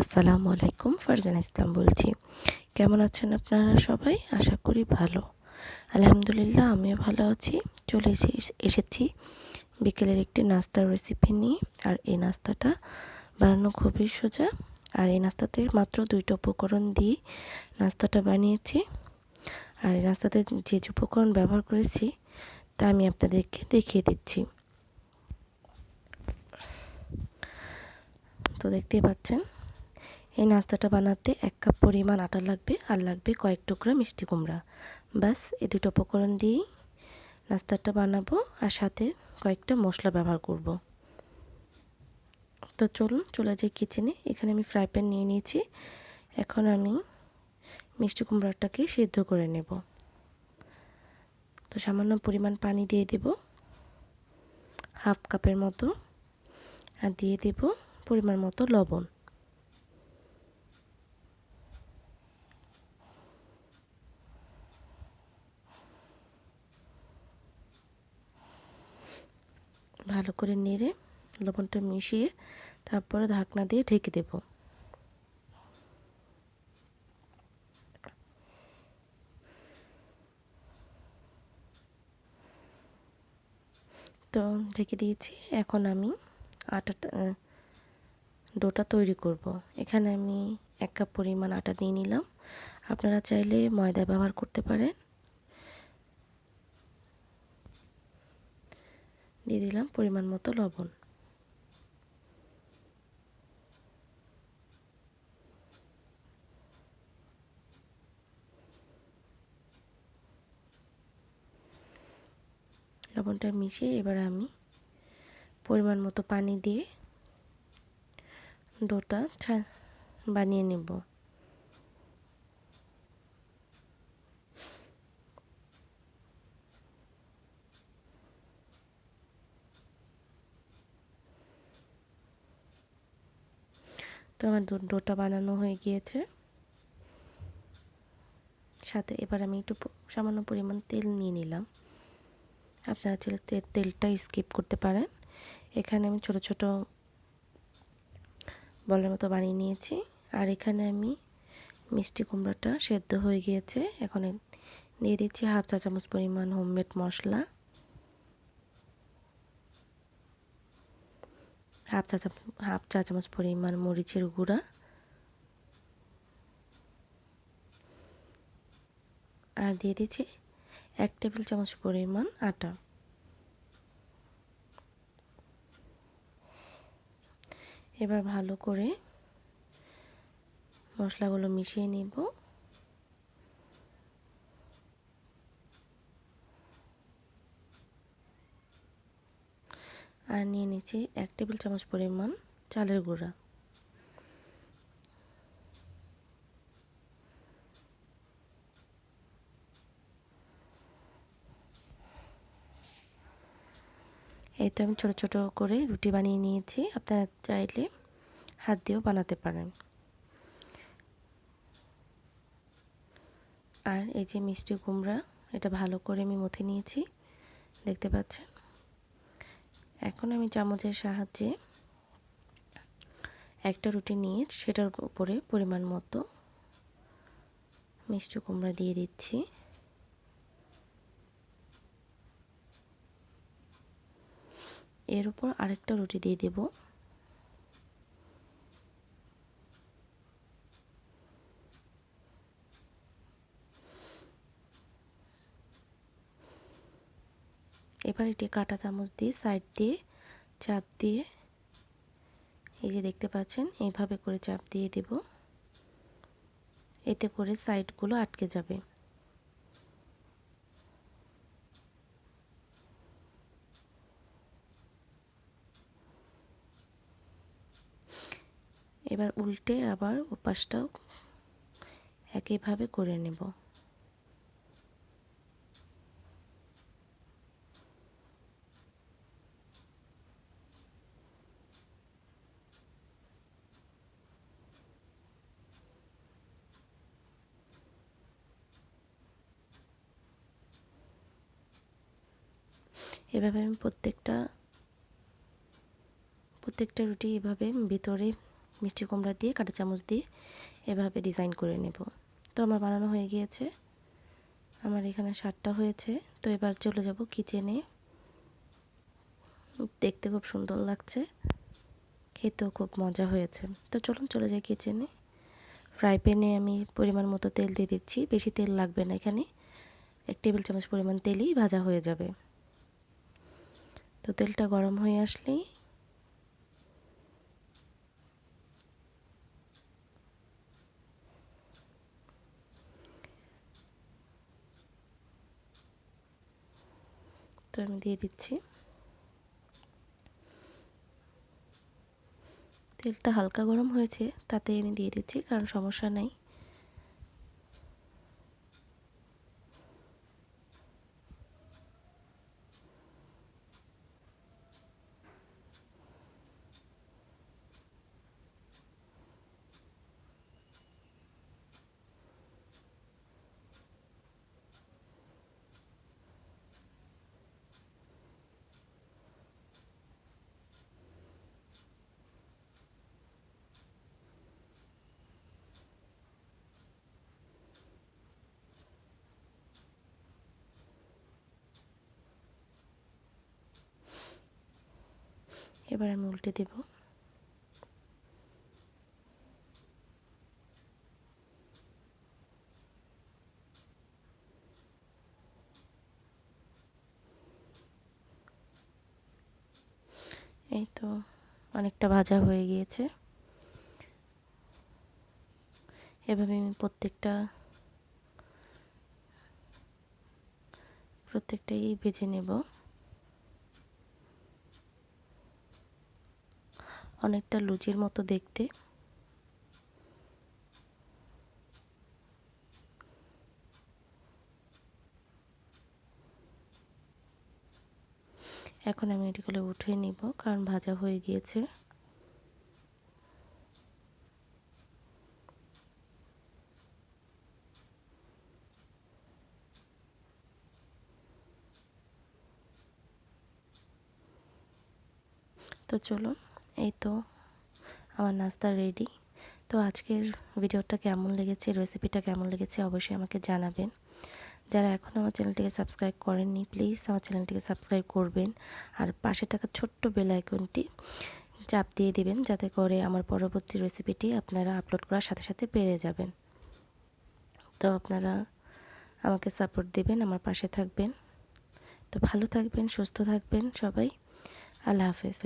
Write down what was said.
আসসালামু আলাইকুম, ফারজানা ইসলাম বলছি। কেমন আছেন আপনারা সবাই? আশা করি ভালো। আলহামদুলিল্লাহ, আমিও ভালো আছি। চলে এসে, এসেছি বিকেলের একটি নাস্তার রেসিপি নিয়ে। আর এই নাস্তাটা বানানো খুবই সোজা। আর এই নাস্তাতে মাত্র দুইটা উপকরণ দিয়ে নাস্তাটা বানিয়েছি। আর এই নাস্তাতে যে যে উপকরণ ব্যবহার করেছি, তা আমি আপনাদেরকে দেখিয়ে দিচ্ছি। তো দেখতেই পাচ্ছেন এই নাস্তাটা বানাতে এক কাপ পরিমাণ আটা লাগবে আর লাগবে কয়েক টুকরা মিষ্টি কুমড়া। ব্যাস, এই দুটো উপকরণ দিয়েই নাস্তাটা বানাবো আর সাথে কয়েকটা মশলা ব্যবহার করব। তো চলুন, চলে যাই কিচেনে এখানে আমি ফ্রাই প্যান নিয়ে নিয়েছি। এখন আমি মিষ্টি কুমড়াটাকে সিদ্ধ করে নেব। তো সামান্য পরিমাণ পানি দিয়ে দেব। হাফ কাপের মতো। আর দিয়ে দেব পরিমাণ মতো লবণ। ভালো করে নেড়ে লবণটা মিশিয়ে তারপরে ঢাকনা দিয়ে ঢেকে দেব। তো ঢেকে দিয়েছি। এখন আমি আটাটা, ডোটা তৈরি করব। এখানে আমি এক কাপ পরিমাণ আটা নিয়ে নিলাম। আপনারা চাইলে ময়দা ব্যবহার করতে পারেন। দিয়ে দিলাম পরিমাণ মতো লবণ। লবণটা মিশিয়ে এবার আমি পরিমাণ মতো পানি দিয়ে ডোটা বানিয়ে নেব। তো আমার ডোটা বানানো হয়ে গিয়েছে। সাথে এবার আমি একটু সামান্য পরিমাণ তেল নিয়ে নিলাম। আপনারা চাইলে তেলটা স্কিপ করতে পারেন। এখানে আমি ছোট ছোট বলের মতো বানিয়ে নিয়েছি। আর এখানে আমি মিষ্টি কুমড়াটা সেদ্ধ হয়ে গিয়েছে। এখন দিয়ে দিচ্ছি হাফ চা চামচ পরিমাণ হোমমেড মশলা। হাফ চা চামচ, হাফ চা চামচ পরিমাণ মরিচের গুঁড়া। আর দিয়ে দিচ্ছি এক টেবিল চামচ পরিমাণ আটা। এবার ভালো করে মশলাগুলো মিশিয়ে নিব। আর নিয়ে নিচ্ছি এক টেবিল চামচ পরিমাণ চালের গুঁড়া। এই তো আমি ছোটো ছোটো করে রুটি বানিয়ে নিয়েছি। আপনারা চাইলে হাত দিয়েও বানাতে পারেন। আর এই যে মিষ্টি কুমড়া, এটা ভালো করে আমি মথে নিয়েছি। দেখতে পাচ্ছেন? এখন আমি চামচের সাহায্যে একটা রুটি নিয়ে সেটার উপরে পরিমাণ মতো মিষ্টি কুমড়া দিয়ে দিচ্ছি। এর উপর আরেকটা রুটি দিয়ে দেব। এবার এটি কাটা চামচ দিয়ে সাইড দিয়ে চাপ দিয়ে, এই যে দেখতে পাচ্ছেন, এইভাবে করে চাপ দিয়ে দেব। এতে করে সাইডগুলো আটকে যাবে। এবার উল্টে আবার ওপাশটাও একইভাবে করে নেব। এভাবে আমি প্রত্যেকটা প্রত্যেকটা রুটি এভাবে ভিতরে মিষ্টি কুমড়া দিয়ে, কাঁটা চামচ দিয়ে এভাবে ডিজাইন করে নেব। তো আমার বানানো হয়ে গিয়েছে। আমার এখানে সাতটা হয়েছে। তো এবার চলে যাব কিচেনে দেখতে খুব সুন্দর লাগছে। খেতেও খুব মজা হয়েছে। তো চলুন চলে যাই কিচেনে ফ্রাই প্যানে আমি পরিমাণ মতো তেল দিয়ে দিচ্ছি। বেশি তেল লাগবে না এখানে। এক টেবিল চামচ পরিমাণ তেলই ভাজা হয়ে যাবে। তো তেলটা গরম হয়ে আসলেই তো আমি দিয়ে দিচ্ছি। তেলটা হালকা গরম হয়েছে তাতে আমি দিয়ে দিচ্ছি, কারণ সমস্যা নাই। এবার আমি উল্টে দেব। এই তো অনেকটা ভাজা হয়ে গিয়েছে। এভাবে আমি প্রত্যেকটা, প্রত্যেকটাই ভেজে নেব। অনেকটা লুচির মতো দেখতে। এখন আমি এটিগুলো উঠিয়ে নিব, কারণ ভাজা হয়ে গিয়েছে। তো চলো এই তো, আমার নাস্তা রেডি তো আজকের ভিডিওটা কেমন লেগেছে রেসিপিটা কেমন লেগেছে অবশ্যই আমাকে জানাবেন। যারা এখনও আমার চ্যানেলটিকে সাবস্ক্রাইব করেননি প্লিজ আমার চ্যানেলটিকে সাবস্ক্রাইব করবেন। আর পাশে থাকা ছোট্ট বেল আইকনটি চাপ দিয়ে দিবেন, যাতে করে আমার পরবর্তী রেসিপিটি আপনারা আপলোড করার সাথে সাথে পেয়ে যাবেন। তো আপনারা আমাকে সাপোর্ট দিবেন, আমার পাশে থাকবেন। তো ভালো থাকবেন, সুস্থ থাকবেন সবাই। আল্লাহ হাফেজ।